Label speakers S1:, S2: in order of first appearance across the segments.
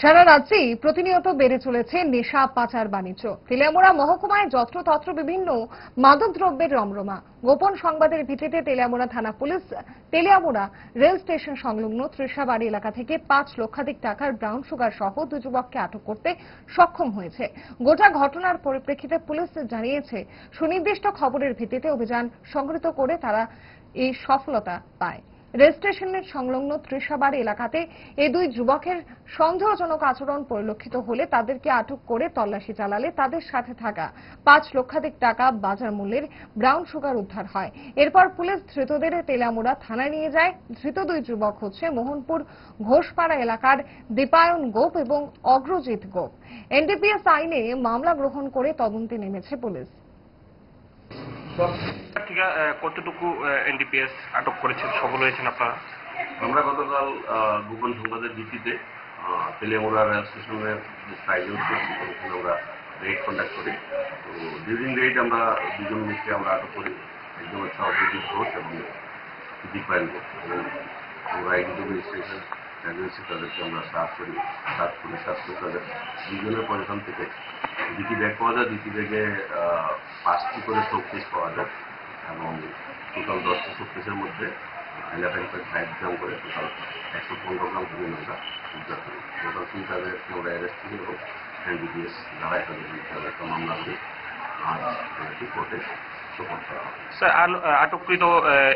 S1: সারা রাজ্যেই প্রতিনিয়ত বেড়ে চলেছে নেশা পাচার বাণিজ্য। তেলিয়ামোড়া মহকুমায় যত্রতত্র বিভিন্ন মাদকদ্রব্যের রমরমা। গোপন সংবাদের ভিত্তিতে তেলিয়ামোড়া থানা পুলিশ তেলিয়ামোড়া রেল স্টেশন সংলগ্ন ত্রিশাবাড়ি এলাকা থেকে পাঁচ লক্ষাধিক টাকার ব্রাউন সুগার সহ দু যুবককে আটক করতে সক্ষম হয়েছে। গোটা ঘটনার পরিপ্রেক্ষিতে পুলিশ জানিয়েছে, সুনির্দিষ্ট খবরের ভিত্তিতে অভিযান সংগঠিত করে তারা এই সফলতা পায়। রেল স্টেশনের সংলগ্ন ত্রিশাবাড়ি এলাকাতে এই দুই যুবকের সন্দেহজনক আচরণ পরিলক্ষিত হলে তাদেরকে আটক করে তল্লাশি চালালে তাদের সাথে থাকা পাঁচ লক্ষাধিক টাকা বাজার মূল্যের ব্রাউন সুগার উদ্ধার হয়। এরপর পুলিশ ধৃতদের তেলামুড়া থানায় নিয়ে যায়। ধৃত দুই যুবক হচ্ছে মোহনপুর ঘোষপাড়া এলাকার দীপায়ন গোপ এবং অগ্রজিৎ গোপ। এনডিপিএস আইনে মামলা গ্রহণ করে তদন্তে নেমেছে পুলিশ।
S2: আহ, কতটুকু এনডিপিএস আটক করেছেন সফল হয়েছেন আপনারা?
S3: আমরা গতকাল গোপন সংবাদের ভিত্তিতে আহ, তেলিয়ামুড়া রেল স্টেশনের যে সাইডে করছি ওখানে আমরা রেড কন্ডাক্ট করি। তো ডিউরিং রেড আমরা দুজন লোককে আমরা আটক করি একজন হচ্ছে অপোজিট ঘোষ এবং দীপায়ন ঘোষ। এবং আমরা এডিটিভ রেজিস্ট্রেশন এজেন্সি তাদেরকে আমরা সার্চ করি সার্চ করে সার্চ করে তাদের দুজনের পজিশন থেকে। দুটি ব্যাগ পাওয়া যায় দুটি ব্যাগে পাঁচটি করে শোকেস পাওয়া যায়। টোটাল দশটি শোকেসের মধ্যে ইলেভেন পয়েন্ট ফাইভ গ্রাম করে টোটাল একশো পনেরো গ্রাম ধরে আমরা উদ্ধার করি। টোটাল তিনটাদের আমরা অ্যারেস্ট করি এবং এনডিপিএস দ্বারা একটা একটা মামলা করি। আজ কোর্টে করা
S2: স্যার আটককৃত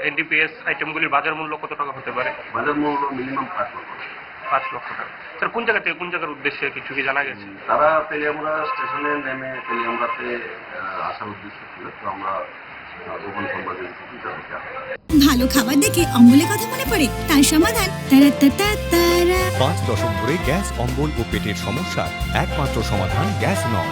S2: এনডিপিএস আইটেমগুলির বাজার মূল্য কত টাকা হতে পারে?
S3: বাজার মূল্য মিনিমাম পাঁচ লক্ষ টাকা।
S2: পাঁচ লক্ষ টাকা। স্যার কোন জায়গা থেকে কোন জায়গার উদ্দেশ্যে কিছু কি জানা গেছে?
S3: তারা তেলিয়ামুড়া স্টেশনে নেমে তেলিয়ামুড়াতে আহ, আসার উদ্দেশ্য ছিল। তো আমরা
S4: ভালো খাবার দেখে অম্বলের কথা মনে পড়ে, তার সমাধান।
S5: পাঁচ দশক ধরে গ্যাস, অম্বল ও পেটের সমস্যার একমাত্র সমাধান গ্যাস নল